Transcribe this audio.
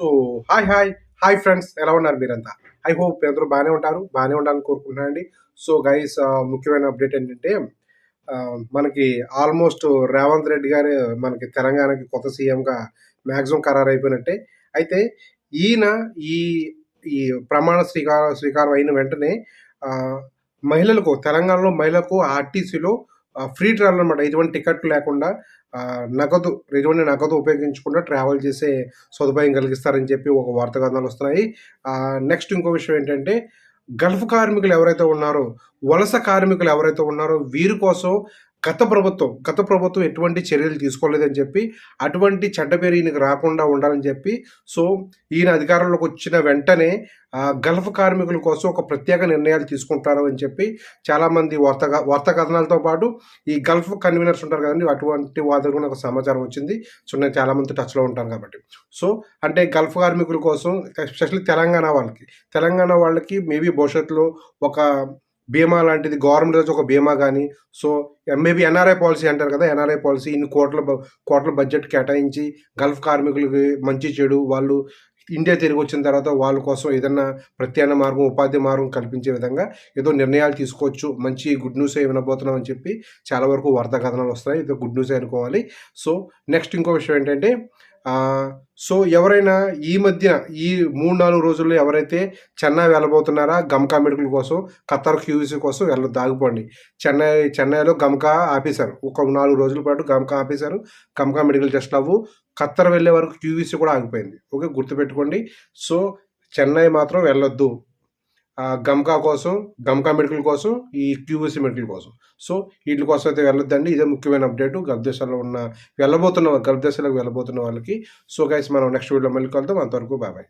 So hi hi. Hi friends ఎలా ఉన్నారు మీరంతా? ఐ హోప్ అందరూ బాగానే ఉంటారు బాగానే ఉండాలని కోరుకుంటున్నానండి. సో గైస్ ముఖ్యమైన అప్డేట్ ఏంటంటే మనకి ఆల్మోస్ట్ రేవంత్ రెడ్డి గారు మనకి తెలంగాణకి కొత్త సీఎంగా మ్యాక్సిమం ఖరారు అయిపోయినట్టే అయితే ఈయన ఈ ఈ ప్రమాణ స్వీకారం స్వీకారం అయిన వెంటనే మహిళలకు తెలంగాణలో మహిళలకు ఆర్టీసీలో ఫ్రీ ట్రావెల్ అనమాట ఎటువంటి టికెట్ లేకుండా నగదు ఎటువంటి నగదు ఉపయోగించకుండా ట్రావెల్ చేసే సదుపాయం కలిగిస్తారని చెప్పి ఒక వార్త కథనాలు వస్తున్నాయి. నెక్స్ట్ ఇంకో విషయం ఏంటంటే గల్ఫ్ కార్మికులు ఎవరైతే ఉన్నారో వలస కార్మికులు ఎవరైతే ఉన్నారో వీరి కోసం గత ప్రభుత్వం గత ప్రభుత్వం ఎటువంటి చర్యలు తీసుకోలేదని చెప్పి అటువంటి చెడ్డ పేరు ఈయనకి రాకుండా ఉండాలని చెప్పి సో ఈయన అధికారంలోకి వచ్చిన వెంటనే గల్ఫ్ కార్మికుల కోసం ఒక ప్రత్యేక నిర్ణయాలు తీసుకుంటారు అని చెప్పి చాలామంది వార్త వార్తా కథనాలతో పాటు ఈ గల్ఫ్ కన్వీనర్స్ ఉంటారు కదండి అటువంటి వాళ్ళ కూడా నాకు సమాచారం వచ్చింది. సో నేను చాలామంది టచ్లో ఉంటాను కాబట్టి. సో అంటే గల్ఫ్ కార్మికుల కోసం ఎస్పెషల్లీ తెలంగాణ వాళ్ళకి తెలంగాణ వాళ్ళకి మేబీ భవిష్యత్తులో ఒక బీమా లాంటిది గవర్నమెంట్ నుంచి ఒక బీమా కానీ సో మేబీ ఎన్ఆర్ఐ పాలసీ అంటారు కదా ఎన్ఆర్ఐ పాలసీ ఇన్ని కోట్ల కోట్ల బడ్జెట్ కేటాయించి గల్ఫ్ కార్మికులకి మంచి చెడు వాళ్ళు ఇండియా తిరిగి వచ్చిన తర్వాత వాళ్ళ కోసం ఏదన్నా ప్రత్యామ్నాయ మార్గం ఉపాధి మార్గం కల్పించే విధంగా ఏదో నిర్ణయాలు తీసుకోవచ్చు. మంచి గుడ్ న్యూస్ వినబోతున్నాం అని చెప్పి చాలా వరకు వార్తా కథనాలు వస్తాయి ఇది గుడ్ న్యూస్ అనుకోవాలి. సో నెక్స్ట్ ఇంకో విషయం ఏంటంటే సో ఎవరైనా ఈ మధ్య ఈ మూడు నాలుగు రోజుల్లో ఎవరైతే చెన్నై వెళ్ళబోతున్నారా గమకా మెడికల్ కోసం ఖత్తర్ క్యూసీ కోసం వెళ్ళ దాగిపోండి. చెన్నై చెన్నైలో గమకా ఆపేశారు. ఒక నాలుగు రోజుల పాటు గమకా ఆపేశారు. గమ్కా మెడికల్ టెస్ట్ అవ్వు ఖత్తర్ వెళ్ళే వరకు క్యూవీసీ కూడా ఆగిపోయింది. ఓకే గుర్తుపెట్టుకోండి. సో చెన్నై మాత్రం వెళ్ళొద్దు. గమ్కా కోసం గమ్కా మెడికల్ కోసం ఈ క్యూబీసీ మెడికల్ కోసం. సో వీటి కోసం అయితే వెళ్ళొద్దండి. ఇదే ముఖ్యమైన అప్డేట్. గల్ఫ్ దేశాల్లో ఉన్న వెళ్ళబోతున్న గల్ఫ్ దేశాలకు వెళ్ళబోతున్న వాళ్ళకి. సో గైస్ మనం నెక్స్ట్ వీడియో మళ్ళీ కలుద్దాం. అంతవరకు బాబాయ్